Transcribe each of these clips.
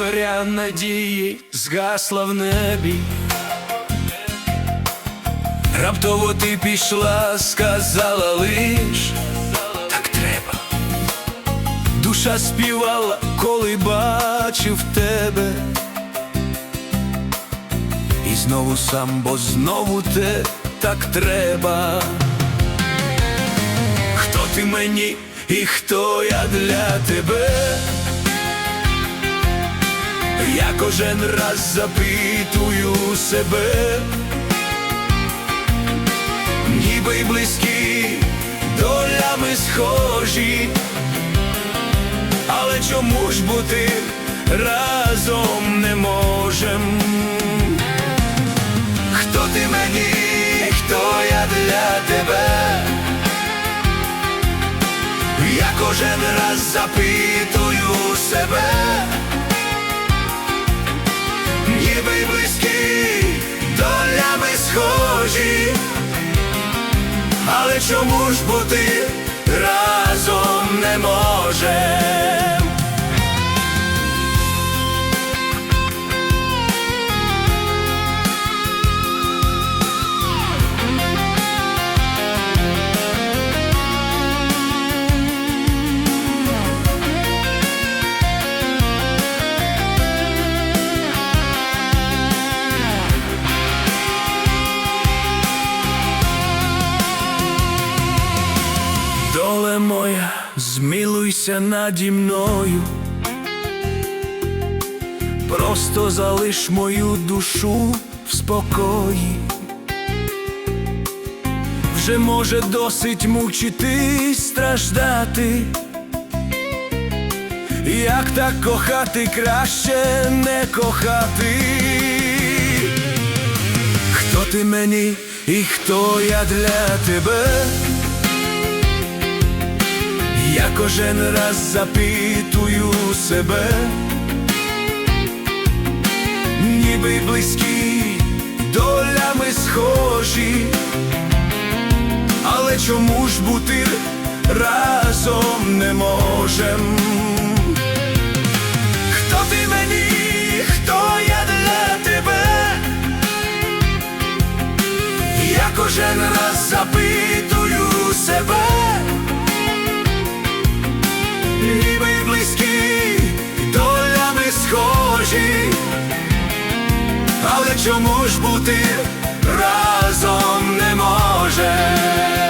зоря надії згасла в небі. Раптово ти пішла, сказала лиш, так треба. Душа співала, коли бачив тебе. І знову сам, бо знову те так треба. Хто ти мені і хто я для тебе? Я кожен раз запитую себе, ніби й близькі, долями схожі, але чому ж бути разом не можем? Хто ти мені, хто я для тебе? Я кожен раз запитую себе, схожі, але чому ж бути разом не можем? Доле моя, змілуйся наді мною, просто залиш мою душу в спокої. Вже може досить мучити, страждати. Як так кохати краще не кохати? Хто ти мені і хто я для тебе? Кожен раз запитую себе, ніби близькі, долями схожі, але чому ж бути разом не можем? Хто ти мені, хто я для тебе? Я кожен раз запитую чому ж бути разом не може?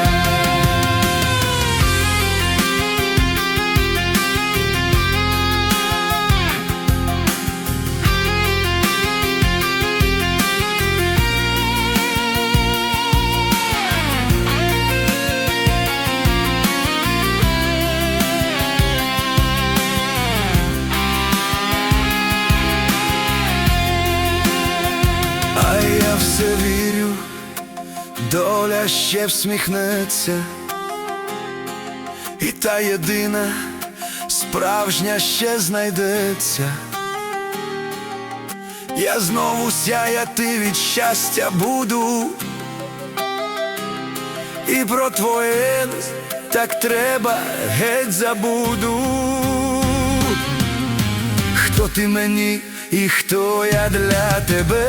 Доля ще всміхнеться, і та єдина справжня ще знайдеться. Я знову сяяти від щастя буду, і про твоє так треба геть забуду. Хто ти мені і хто я для тебе?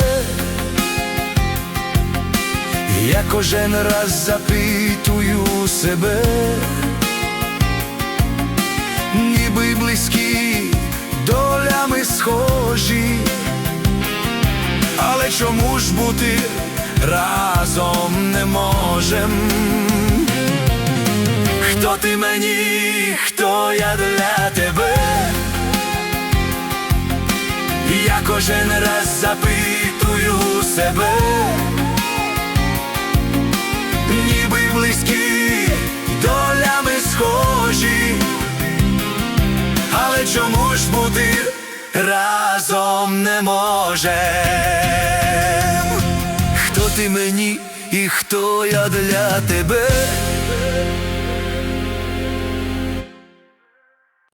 Я кожен раз запитую себе, ніби близькі, долями схожі, але чому ж бути разом не можем? Хто ти мені, хто я для тебе? Я кожен раз запитую себе, не можем? Хто ти мені і хто я для тебе?